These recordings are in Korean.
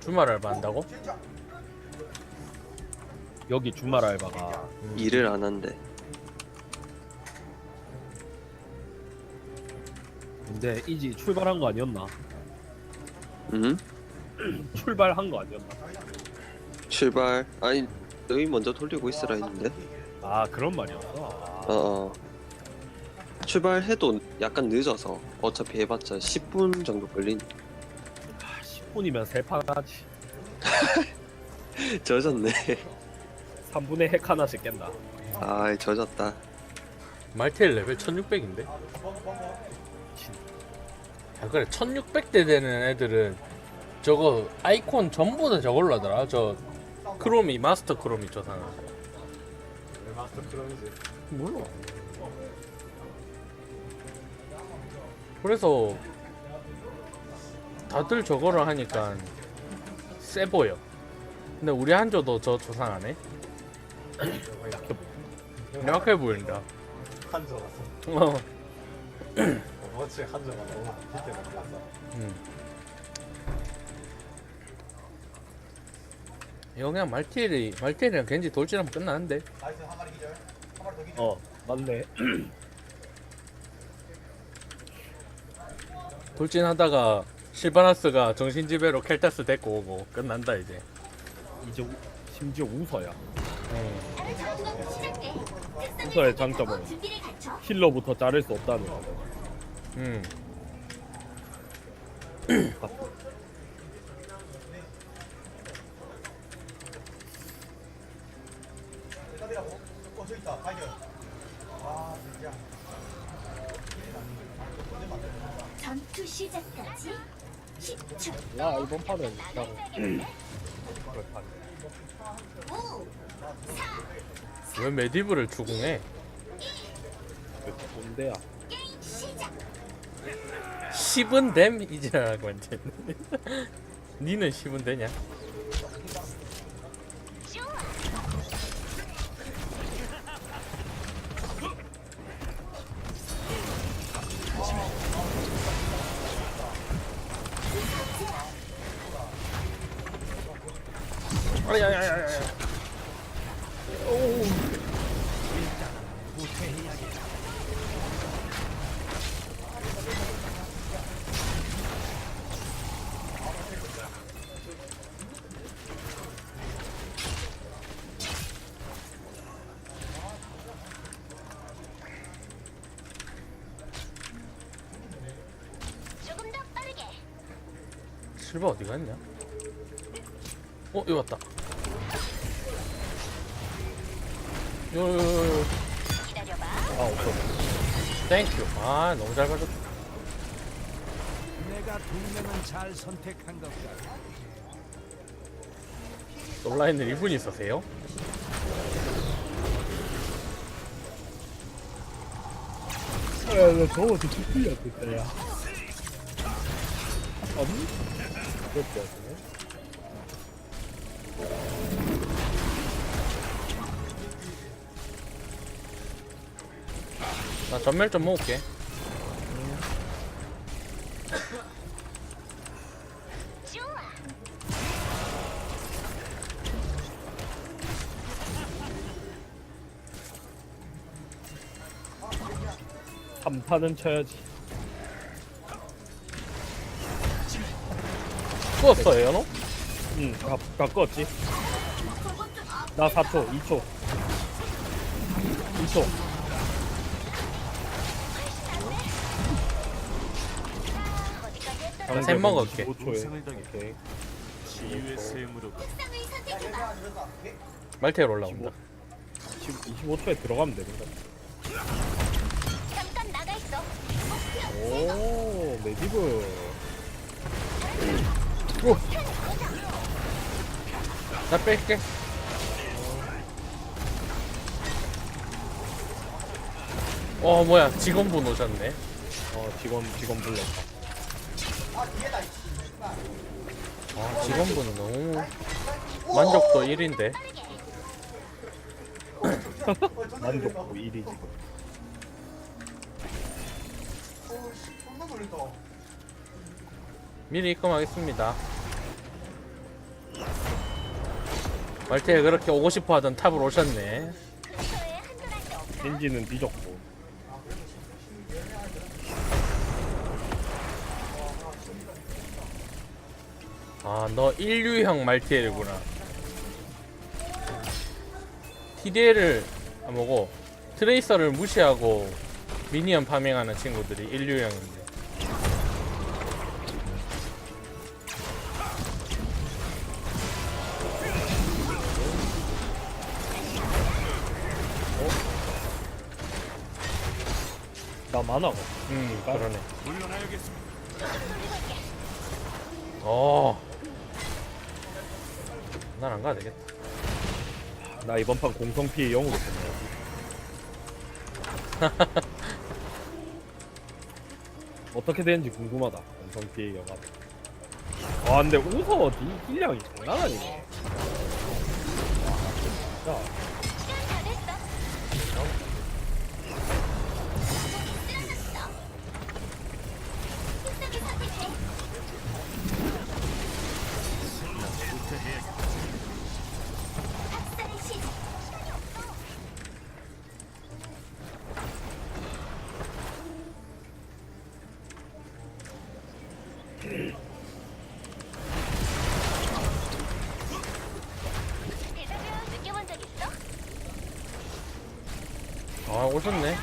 주말 알바 한다고? 여기 주말 알바가 일을 안 한대. 근데 이지 출발한 거 아니었나? 응? 출발한 거 아니었나? 출발. 아니 너희 먼저 돌리고 있으라 했는데. 아 그런 말이었어. 어. 어. 출발해도 약간 늦어서 어차피 해봤자 10분 정도 걸린. 아, 10분이면 세판 하지. 젖었네. 3분의 핵 하나씩 깬다. 아 젖었다. 말테일 레벨 1600인데? 아 그래 1600대 되는 애들은 저거 아이콘 전부 다 저걸로 하더라 저 크롬이 마스터 크롬이 저 사람 왜 마스터 크롬이지? 몰라 그래서 다들 저거를 하니까 세 보여 근데 우리 한조도 저 조상하네 약해 보여. 약해 보인다 한조라서 어. 오버워치 한조가 너무 밑에 넘어가서 음. 이거 그냥 말티리 말티리랑 겐지 돌진하면 끝나는데 어 맞네. 돌진하다가 실바나스가 정신지배로 켈타스 데리고 오고 끝난다 이제 이제 우- 심지어 웃어야. 어. 웃어의 장점은 힐러부터 자를 수 없다는 거. 음. 전투 시작까지 10초. 야 이번 판은 5, 왜 메디브를 추궁해 뭔데야? 게임 시작. 10은 됨 이제라고 완전 니는 10은 되냐 아야야야야 빠르게. 실바 어디 갔냐 어 여기 왔다 요요요요. 아 없어. 땡큐 아 너무 잘 가졌다 내가 동맹은 잘 선택한 것 같아. 온라인을 이분이 있으세요? 야나 저거 진짜 풀려 그때야. 아니? 그렇지 않네. 나 전멸 좀 먹을게. 삼판은 쳐야지. 껐어요 너? 응, 다, 다 껐지. 나 4초, 2초. 2초. 샘 먹을게 5초에. 오케이. 치유의 샘으로 상을 선택해봐. 말테일 올라온다 25초에 들어가면 되는 거야. 잠깐 나가 있어. 오, 메디브. 나 뺄게 어 뭐야 직원분 오셨네 어, 직원, 직원 불렀다. 아 직원분은 너무 만족도 1인데 만족도 1위 지금. 미리 입금하겠습니다 말티에 그렇게 오고 싶어 하던 탑을 오셨네. 겐지는 뒤졌고 아, 너 인류형 말티엘이구나. TDL을 안 보고 트레이서를 무시하고 미니언 파밍하는 친구들이 인류형인데. 나 만화가 음, 그러네. 물러나야겠습니다. 어. 난 안 가도 되겠다. 나 이번 판 공성 피해 0으로 끝내 어떻게 되는지 궁금하다. 공성 피해 0가 와 근데 우서 니 힐량이 장난 아니네 아, 오셨네.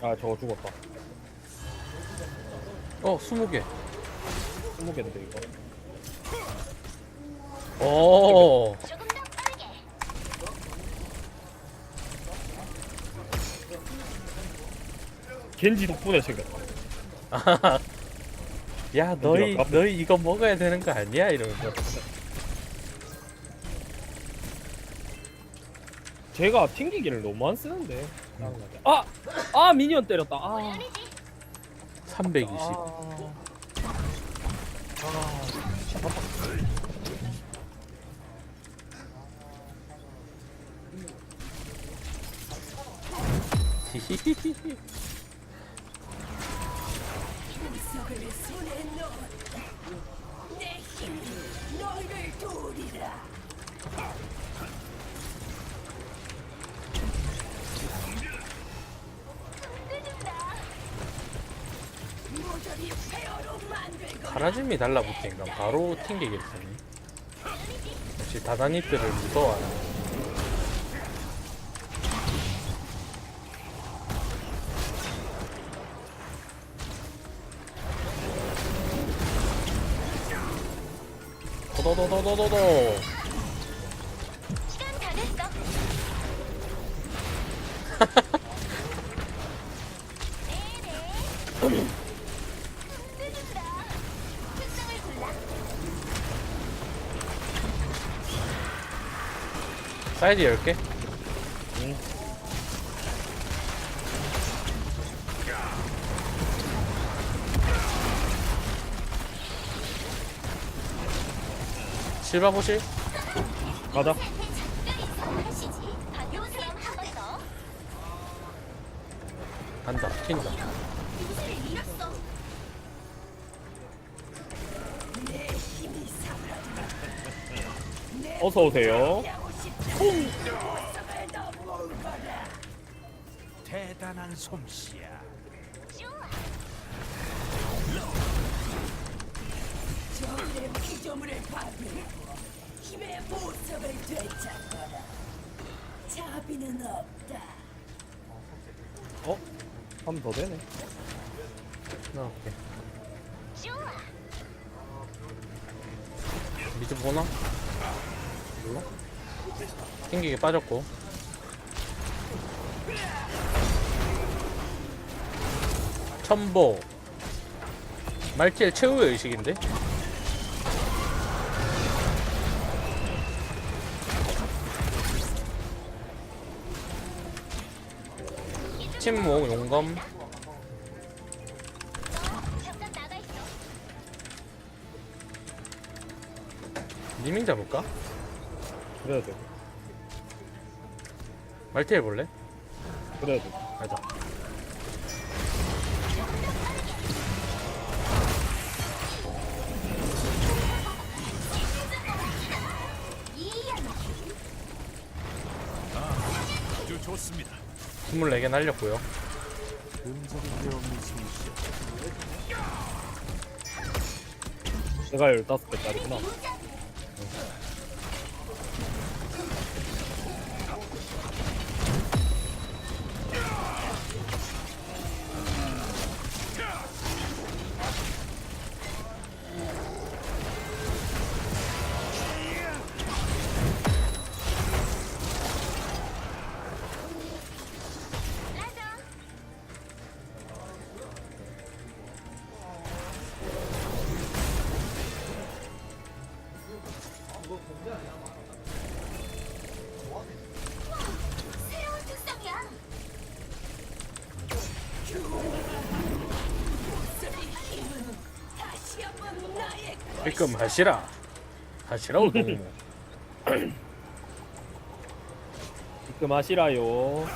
아 저거 죽었다 어, 20개. 20개인데 이거 오. 조금 더 빠르게. 겐지 덕분에 챙겼다 야, 너희, 너희 이거 먹어야 되는 거 아니야? 이러면서. 제가 튕기기를 너무 안 쓰는데 아! 아 미니언 때렸다 아, 물론이지. 320. 아. 카라짐이 달라붙으니까 바로 되네. 역시 다다니트를 무서워하네. 도도도도도도도. 시간 다 됐어. 네네. 끄준다. 특성을 골라. 사이드 10개? 실바 보실? 가자 하시지. 요새 한번 더. 좋아. 어? 한 번 더 되네 나 오케이. 좋아. 미드 보나? 몰라? 튕기게 빠졌고. 첨보. 말티엘 최후의 의식인데? 침묵, 용검. 있어. 리밍 잡을까? 그래야 돼 말티엘 볼래? 그래도 가자. 24개 날렸고요. 내가 15개짜리구나. 새로운 특성이야. 다시 한번 나의 일금 하시라. 하시라고 동무. 입금하시라요.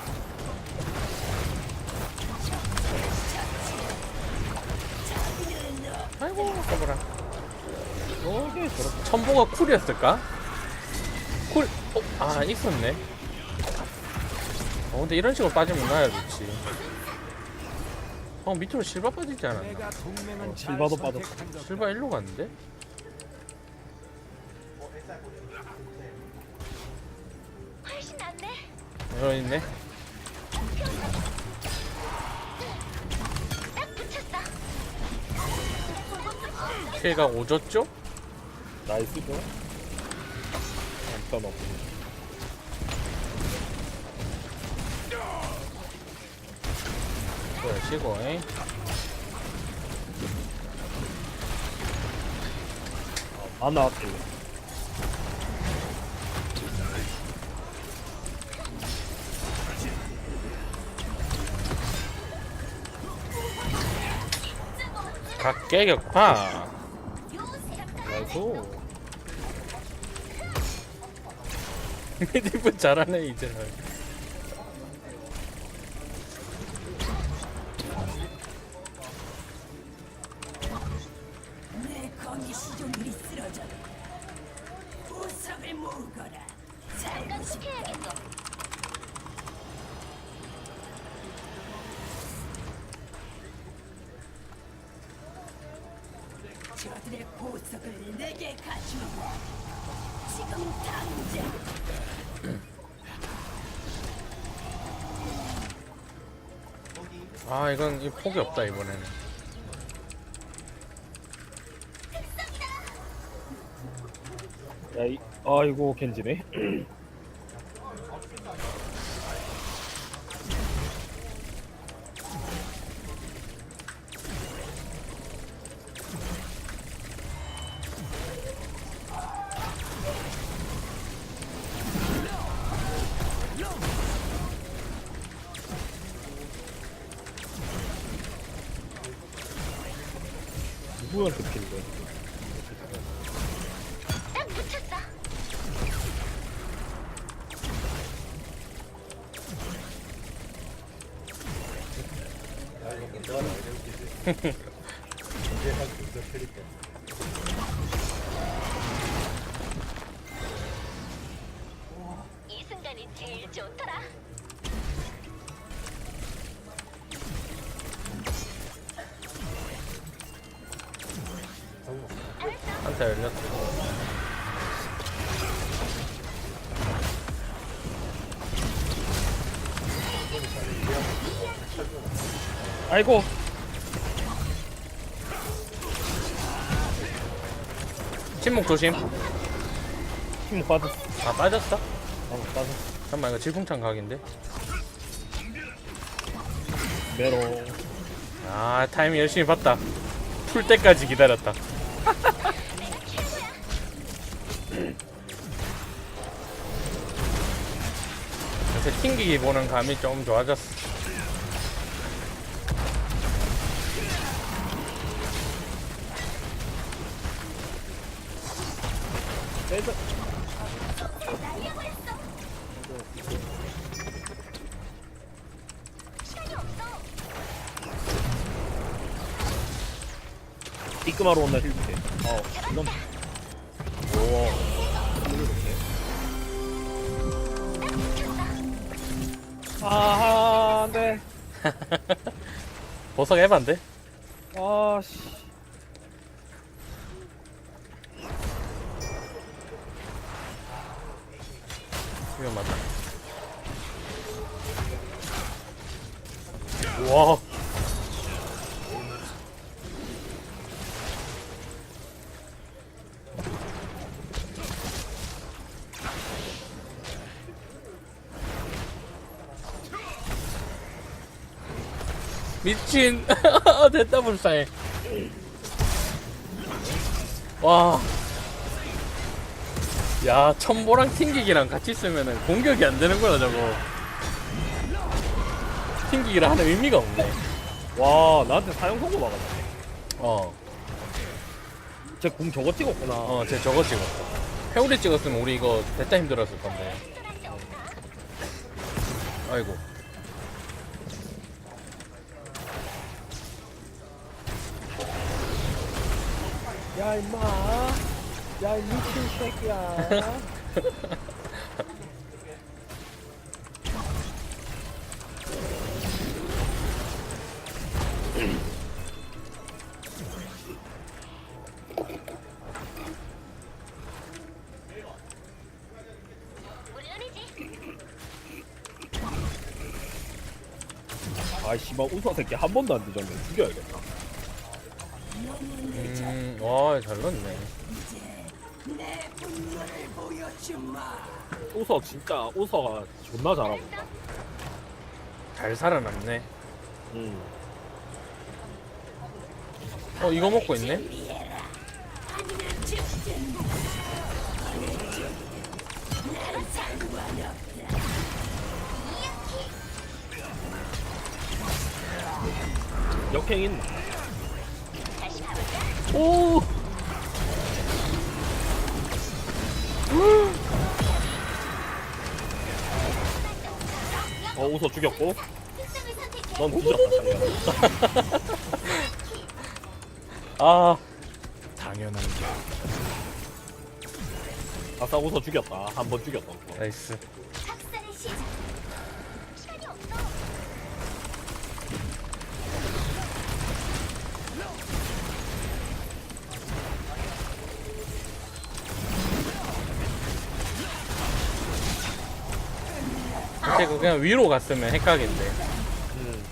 천보가 쿨이었을까? 쿨. 어, 아 있었네. 어 근데 이런 식으로 빠지면 나야 좋지. 어 밑으로 실바 빠지지 않았나? 어, 잘 실바도 빠졌어. 실바 일로 갔는데? 여기 있네. 딱 붙였어. 킬가 오졌죠? 나이스죠? 한편 없고. 그러시고 잉? 안 나왔길래. 각개격파. 나이스. 미디브 잘하네 이제 저들의 보석을 내게 가져와. 지금 당장. 아 이건 이 폭이 없다 이번에는. 야, 이, 아이고, 겐지네. 필 거야? 딱 붙였어. 아이고! 침묵 조심. 힘 빠졌어. 아 빠졌어? 아, 빠졌어. 잠깐만 이거 질풍창 각인데. 메로. 아 타이밍 열심히 봤다. 풀 때까지 기다렸다. 요새 튕기기 보는 감이 좀 좋아졌어. 빼자. 삐끄마로 온다 힐부대. 어, 이건 뭐. 오. 아하, 안 돼. 보석 해봤는데? 위험하다. 와. 미친 됐다 불쌍해 와 야, 천보랑 튕기기랑 같이 쓰면은 공격이 안 되는구나, 저거. 튕기기를 하는 의미가 없네. 와, 나한테 사용 선고 막았네. 어, 쟤궁 저거 찍었구나. 어, 쟤 저거 찍었어. 회오리 찍었으면 우리 이거 됐다 힘들었을 건데. 아이고. 야, 임마. 야, 이 미친 새끼야. 아, 씨발, 웃어 새끼 한 번도 안 뒤졌네. 죽여야겠다. 음, 와, 잘 넣네. 웃어, 진짜, 웃어가 존나 잘하고. 잘 살아남네. 음. 어, 이거 먹고 있네? 역행 있나? 오! 어, 웃어 죽였고. 넌 뒤졌다, 당연 아, 당연한 게 아싸, 웃어 죽였다. 한 번 죽였다. 나이스. 근데 그 그냥 위로 갔으면 헷갈긴데. 음.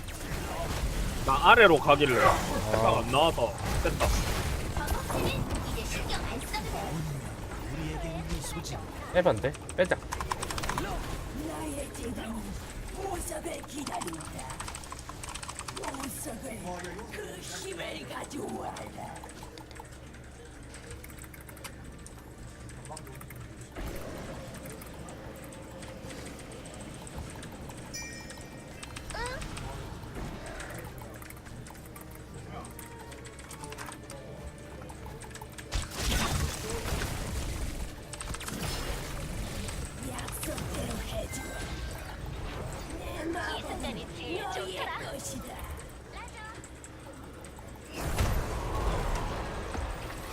나 아래로 가길래 생각 안 나와서 됐다. 해반데? 빼자.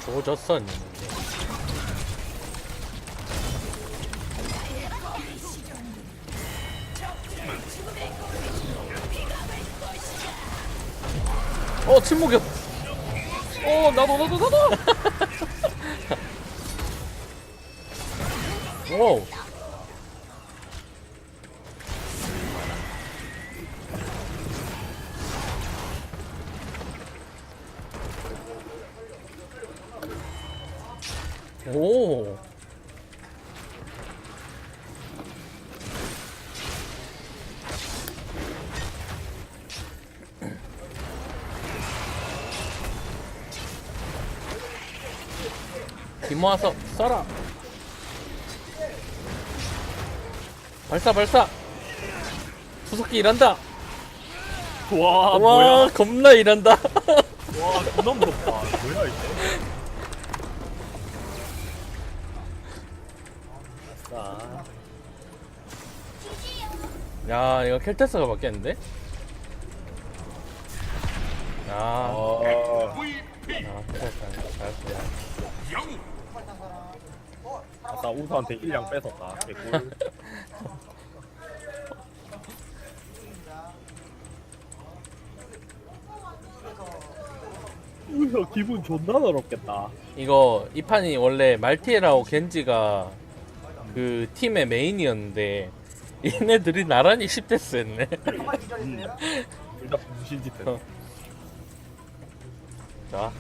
조졌선. 어, 침묵이야. 어, 나도, 나도, 나도. 오. 오. 김 모아서 써라. 발사 발사. 수석기 일한다. 와, 와 뭐야? 겁나 일한다. 와, 존나 무섭다. 뭐야, 이게? 자, 야 이거 켈테스가 바뀌었는데? 야 어, 아, 잘했다. 잘했다. 아까 우서한테 힐량 뺏었다. 개꿀. 우서 기분 존나 더럽겠다. 이거 이 판이 원래 말티엘하고 겐지가 그 팀의 메인이었는데 얘네들이 나란히 10대스 했네. 둘다 무신 짓 했어. 자,